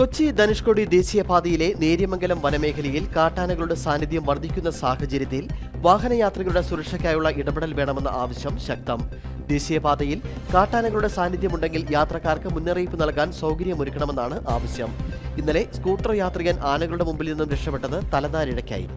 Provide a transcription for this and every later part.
കൊച്ചി ധനുഷ്കോടി ദേശീയപാതയിലെ നേര്യമംഗലം വനമേഖലയിൽ കാട്ടാനകളുടെ സാന്നിധ്യം വർദ്ധിക്കുന്ന സാഹചര്യത്തിൽ വാഹനയാത്രികരുടെ സുരക്ഷയ്ക്കായുള്ള ഇടപെടൽ വേണമെന്ന ആവശ്യം ശക്തം. ദേശീയപാതയിൽ കാട്ടാനകളുടെ സാന്നിധ്യമുണ്ടെങ്കിൽ യാത്രക്കാർക്ക് മുന്നറിയിപ്പ് നൽകാൻ സൗകര്യമൊരുക്കണമെന്നാണ് ആവശ്യം. ഇന്നലെ സ്കൂട്ടർ യാത്രികൻ ആനകളുടെ മുമ്പിൽ നിന്നും രക്ഷപ്പെട്ടത് തലനാരിഴയ്ക്കായി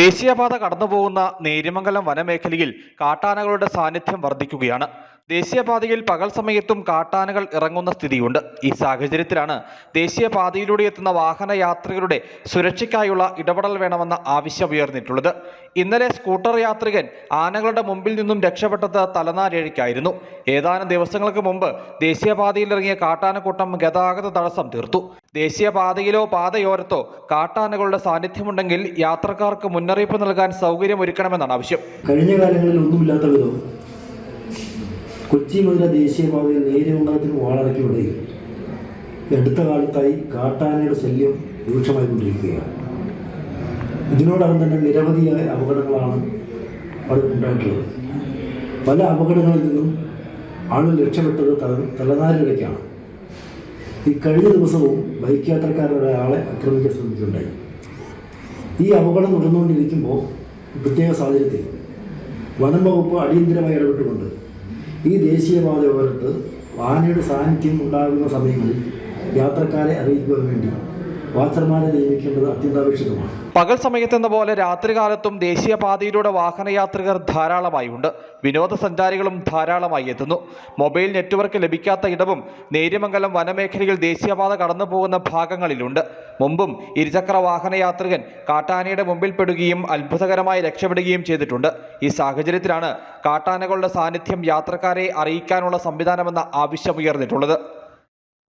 ദേശീയപാത കടന്നുപോകുന്ന നേര്യമംഗലം വനമേഖലയിൽ കാട്ടാനകളുടെ സാന്നിധ്യം വർദ്ധിക്കുകയാണ്. ദേശീയപാതയിൽ പകൽ സമയത്തും കാട്ടാനകൾ ഇറങ്ങുന്ന സ്ഥിതിയുണ്ട്. ഈ സാഹചര്യത്തിലാണ് ദേശീയപാതയിലൂടെ എത്തുന്ന വാഹന യാത്രികരുടെ സുരക്ഷയ്ക്കായുള്ള ഇടപെടൽ വേണമെന്ന ആവശ്യം ഉയർന്നിട്ടുള്ളത്. ഇന്നലെ സ്കൂട്ടർ യാത്രികൻ ആനകളുടെ മുമ്പിൽ നിന്നും രക്ഷപ്പെട്ടത് തലനാരേഴിക്കായിരുന്നു ഏതാനും ദിവസങ്ങൾക്ക് മുമ്പ് ദേശീയപാതയിൽ ഇറങ്ങിയ കാട്ടാനക്കൂട്ടം ഗതാഗത തടസ്സം തീർത്തു. ദേശീയപാതയിലോ പാതയോരത്തോ കാട്ടാനകളുടെ സാന്നിധ്യമുണ്ടെങ്കിൽ യാത്രക്കാർക്ക് മുന്നറിയിപ്പ് നൽകാൻ സൗകര്യമൊരുക്കണമെന്നാണ് ആവശ്യം. കഴിഞ്ഞ കാലങ്ങളിൽ കൊച്ചി മുതല ദേശീയപാതയിൽ നേര്യമംഗലത്തിന് വാളറയ്ക്കുമിടയിൽ വിടുകയും അടുത്ത കാലത്തായി കാട്ടാനയുടെ ശല്യം രൂക്ഷമായിക്കൊണ്ടിരിക്കുകയാണ് ഇതിനോടകം തന്നെ നിരവധിയായ അപകടങ്ങളാണ് അവിടെ ഉണ്ടായിട്ടുള്ളത്. പല അപകടങ്ങളിൽ നിന്നും ആളുകൾ രക്ഷപ്പെട്ടത് തല തലനാരിഴയ്ക്കാണ്. ഈ കഴിഞ്ഞ ദിവസവും ബൈക്ക് യാത്രക്കാരുടെ ആളെ ആക്രമിക്കാൻ ശ്രമിക്കുകയുണ്ടായി ഈ അപകടം തുടർന്നുകൊണ്ടിരിക്കുമ്പോൾ പ്രത്യേക സാഹചര്യത്തിൽ വനം വകുപ്പ് അടിയന്തിരമായി ഇടപെട്ടുകൊണ്ട് ഈ ദേശീയപാത ഓരത്ത് ആനയുടെ സാന്നിധ്യം ഉണ്ടാകുന്ന സമയങ്ങളിൽ യാത്രക്കാരെ അറിയിക്കുവാൻ വേണ്ടി പകൽ സമയത്തെന്ന പോലെ രാത്രികാലത്തും ദേശീയപാതയിലൂടെ വാഹനയാത്രികർ ധാരാളമായി ഉണ്ട് വിനോദസഞ്ചാരികളും ധാരാളമായി എത്തുന്നു. മൊബൈൽ നെറ്റ്വർക്ക് ലഭിക്കാത്ത ഇടവും നേര്യമംഗലം വനമേഖലയിൽ ദേശീയപാത കടന്നു പോകുന്ന ഭാഗങ്ങളിലുണ്ട്. മുമ്പും ഇരുചക്ര വാഹനയാത്രികൻ കാട്ടാനയുടെ മുമ്പിൽപ്പെടുകയും അത്ഭുതകരമായി രക്ഷപ്പെടുകയും ചെയ്തിട്ടുണ്ട്. ഈ സാഹചര്യത്തിലാണ് കാട്ടാനകളുടെ സാന്നിധ്യം യാത്രക്കാരെ അറിയിക്കാനുള്ള സംവിധാനമെന്ന ആവശ്യമുയർന്നിട്ടുള്ളത്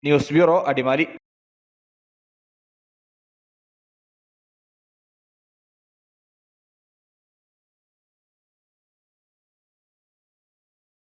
ന്യൂസ് ബ്യൂറോ അടിമാലി.